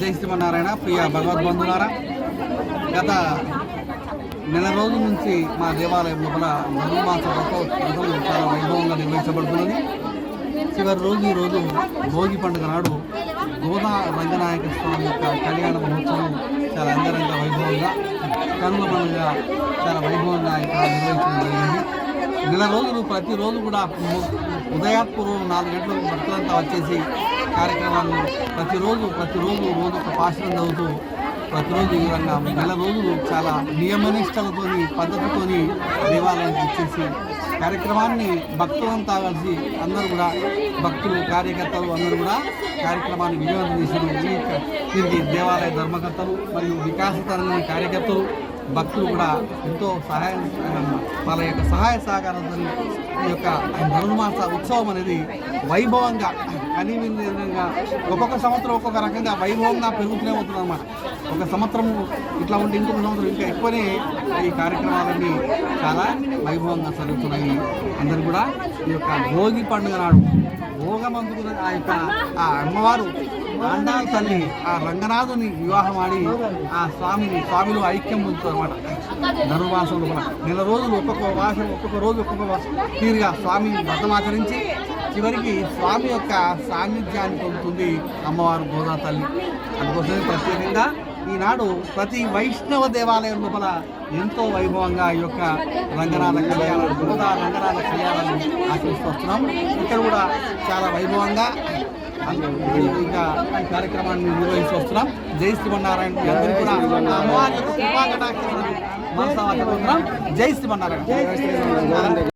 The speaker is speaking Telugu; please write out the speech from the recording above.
జై శ్రీమన్నారాయణ ప్రియ భగవద్బంధులారా. గత నెల రోజుల నుంచి మా దేవాలయం లోపల ధనుర్మాస వ్రతం చాలా వైభవంగా నిర్వహించబడుతున్నది. చివరి రోజు ఈరోజు భోగి పండుగ నాడు గోదా రంగనాయక స్వామి యొక్క కళ్యాణ మహోత్సవం చాలా అంగరంగ వైభవంగా కనుమ పండుగ చాలా వైభవంగా ఇక్కడ నిర్వహించడం జరిగింది. నెల రోజులు ప్రతిరోజు కూడా ఉదయాత్పూర్వం నాలుగు గంటలకు భక్తులంతా వచ్చేసి కార్యక్రమాలు ప్రతిరోజు ప్రతిరోజు రోజు ఒక పాశనం చదువుతూ ప్రతిరోజు ఈ విధంగా నెల రోజులు చాలా నియమనిష్టలతోని పద్ధతితోని దేవాలయానికి ఇచ్చేసి కార్యక్రమాన్ని భక్తులంతా కలిసి అందరూ కూడా భక్తులు కార్యకర్తలు అందరూ కూడా కార్యక్రమాన్ని విజయవంతం చేసిన దీనికి దేవాలయ ధర్మకర్తలు మరియు వికాస తరంగ కార్యకర్తలు భక్తులు కూడా ఎంతో సహాయం వాళ్ళ యొక్క సహాయ సహకారంతో ఈ యొక్క ధనుర్మాస ఉత్సవం అనేది వైభవంగా కనీవిధంగా ఒక్కొక్క సంవత్సరం ఒక్కొక్క రకంగా వైభవంగా పెరుగుతూనే ఉంటుంది అనమాట ఒక సంవత్సరం ఇట్లా ఉంటే ఇంకొక సంవత్సరం ఇంకా ఎక్కువనే ఈ కార్యక్రమాలన్నీ చాలా వైభవంగా జరుగుతున్నాయి. అందరూ కూడా ఈ యొక్క భోగి పండుగ నాడు భోగమందుకు ఆ యొక్క ఆ అమ్మవారు ఆండాల తల్లి ఆ రంగనాథుని వివాహం ఆడి ఆ స్వామిని స్వామిలో ఐక్యం పొందుతుంది అనమాట ధనుర్మాసంలో కూడా. నెల రోజులు ఒక్కొక్క వాసం ఒక్కొక్క రోజు ఒక్కొక్క తీరుగా స్వామి వ్రతమాచరించి చివరికి స్వామి యొక్క సాన్నిధ్యాన్ని పొందుతుంది అమ్మవారు గోదా తల్లి. అందుకోసమే ప్రత్యేకంగా ఈనాడు ప్రతి వైష్ణవ దేవాలయం లోపల ఎంతో వైభవంగా ఈ యొక్క రంగనాథ కళ్యాణం గోదా రంగనాథ కళ్యాణాన్ని ఆచరిస్తూ వస్తున్నాం. ఇక్కడ కూడా చాలా వైభవంగా ఇంకా కార్యక్రమాన్ని నిర్వహిస్తూ వస్తున్నాం. జై శ్రీమన్నారాయణ. మీ అందరికీ కూడా అమ్మవారి యొక్క కృపా కటాక్షాలను మనసావాచ పొందుతున్నాం. జై శ్రీమన్నారాయణ.